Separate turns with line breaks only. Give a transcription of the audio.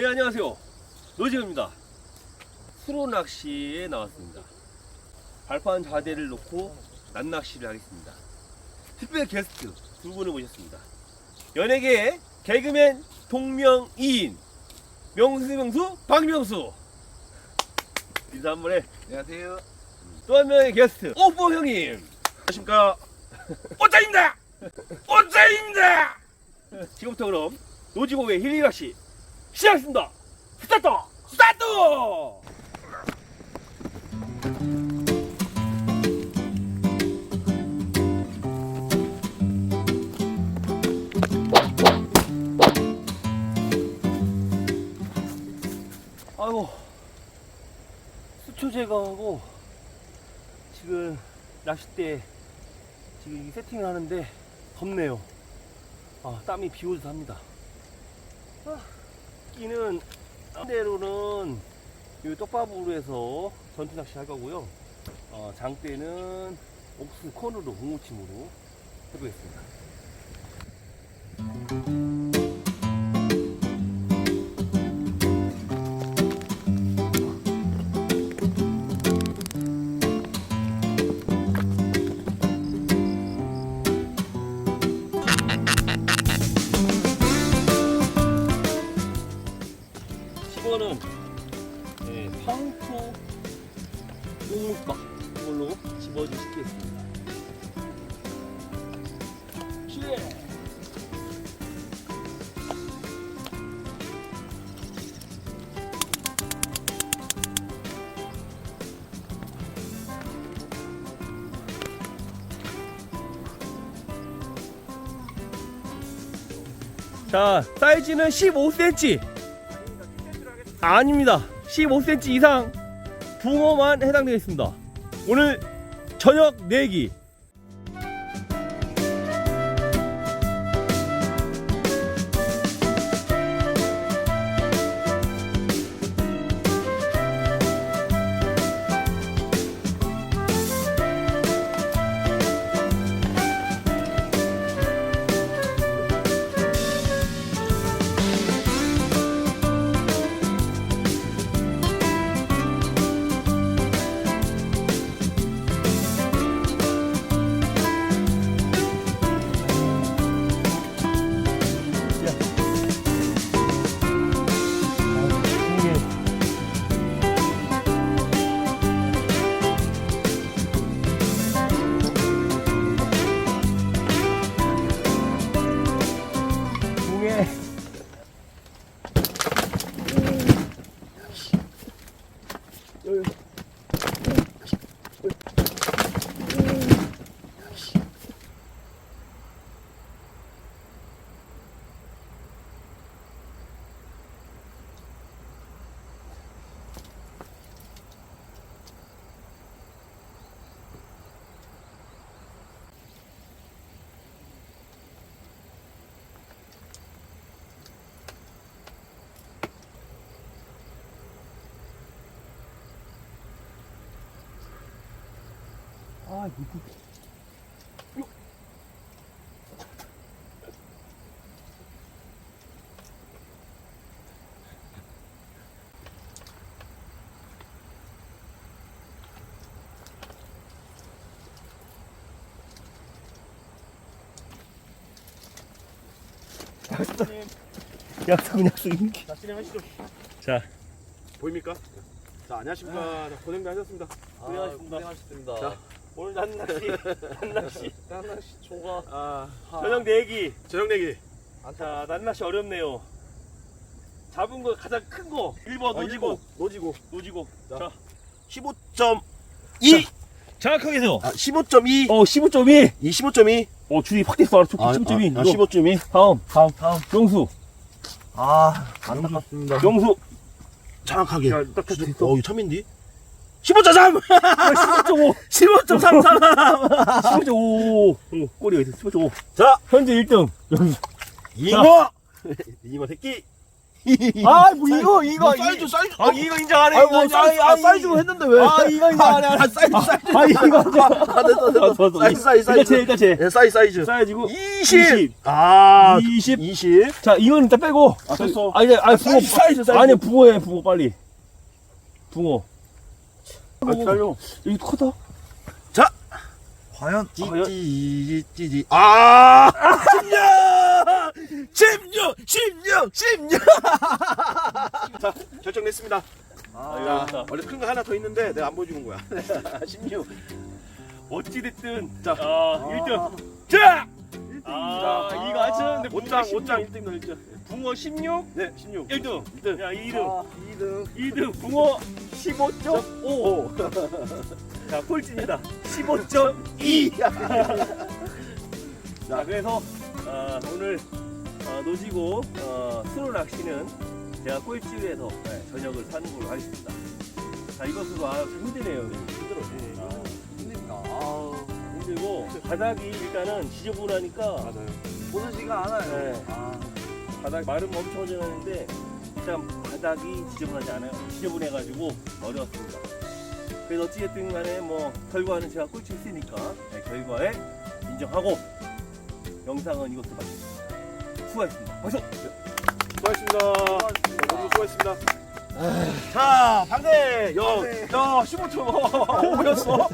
네 안녕하세요. 노지입니다. 수로 낚시에 나왔습니다. 발판 자대를 놓고 난낚시를 하겠습니다. 특별 게스트 두 분을 모셨습니다. 연예계의 개그맨 동명이인 명수 명수 박명수. 인사 한번 해.
안녕하세요.
또 한 명의 게스트 오뽀 형님. 안녕하십니까? 오짜입니다! 오짜입니다! 지금부터 그럼 노지고의 힐링낚시 시작하겠습니다 스타트 스타트 아이고 수초 제거하고 지금 낚싯대 지금 이 세팅을 하는데 덥네요. 아, 땀이 비오듯 합니다. 아, 끼는 대로는 이 떡밥으로 해서 전투 낚시 할 거고요. 어, 장대는 옥수 콘으로 무무침으로 해보겠습니다. 이거는 네, 황토 똥박 이걸로 집어주시겠습니다. 예. 자, 사이즈는 15cm. 아닙니다. 15cm 이상 붕어만 해당되겠습니다. 오늘 저녁 내기. 약속은 약속입니다.
자, 진행하시죠.
자,
보입니까? 자, 안녕하십니까. 자, 고생들 하셨습니다.
고생하셨습니다.
고생하셨습니다.
자.
오늘 난낚시, 난낚시,
딴낚시 초과.
아,
저녁 내기.
저녁 내기.
자, 난낚시 어렵네요. 잡은 거 가장 큰 거. 1번
아,
노지고.
노지고.
노지고.
자.
자,
15.2.
정확하게 해서.
아, 15.2.
어, 15.2.
이 15.2.
어, 줄이 확 됐어. 알았어.
아,
15.2.
아,
이거.
15.2.
다음, 다음, 다음. 명수.
아, 안타깝습니다.
명수.
정확하게.
야, 딱 됐어.
어, 이거 참인디? 15.3!
15.5.
15.33!
15.5. 응, 꼬리가 있어. 15.5.
자,
현재 1등. 명수.
이모! 이모 새끼.
아, 뭐 이거 이거
사이즈 사이즈.
아, 이거 인정 안 해.
아,
이거 뭐안
사이즈
해.
아, 사이즈로 했는데 왜?
아, 이거 인정 안 해.
아, 사이즈 사이즈.
아, 이거 인정.
아, 됐어 됐어. 사이즈 사이즈
일단 제
사이즈.
일단 제.
예, 사이즈 사이즈.
사이즈고
20.
20.
아,
20.
20.
자, 이건 일단 빼고.
아, 됐어.
아, 이제 아, 붕어.
사이즈, 사이즈, 사이즈.
아니, 붕어해, 붕어 빨리. 붕어.
아, 기다려.
여기 커다.
과연
찌찌찌찌. 아! 16! 16! 16! 16! 자, 결정됐습니다.
아,
이거
자,
어렵다.
원래 큰 거 하나 더 있는데 내가 안 보여주는 거야. 16.
어찌됐든.
자.
아, 1등.
자!
아, 이거 붕어
5장,
16.
5장 1등 너 1등.
붕어 16.
네, 16.
1등.
2등.
야, 2등.
아, 2등
2등 붕어 15.5.
5.
자, 꼴찌입니다. 15.2. 자, 그래서 어, 오늘 어, 노지고 어, 스로 낚시는 제가 꼴찌에서 네, 저녁을 사는 걸로 하겠습니다. 자, 이것으로 아, 힘드네요. 힘들어. 아,
힘듭니다. 아,
힘들고 바닥이 일단은 지저분하니까
맞아요.
보내지가 않아요.
네.
아,
바닥 마름 엄청 지저분했는데 일단 바닥이 지저분하지 않아요. 지저분해가지고 어려웠습니다. 그래서 어찌됐든 간에 뭐 결과는 제가 꼴찌 했으니까 네, 결과에 인정하고 영상은 이것도 마치겠습니다. 수고하셨습니다. 박수!
수고하셨습니다. 너무 수고하셨습니다. 자, 방대! 야. 야, 15초. 뭐였어?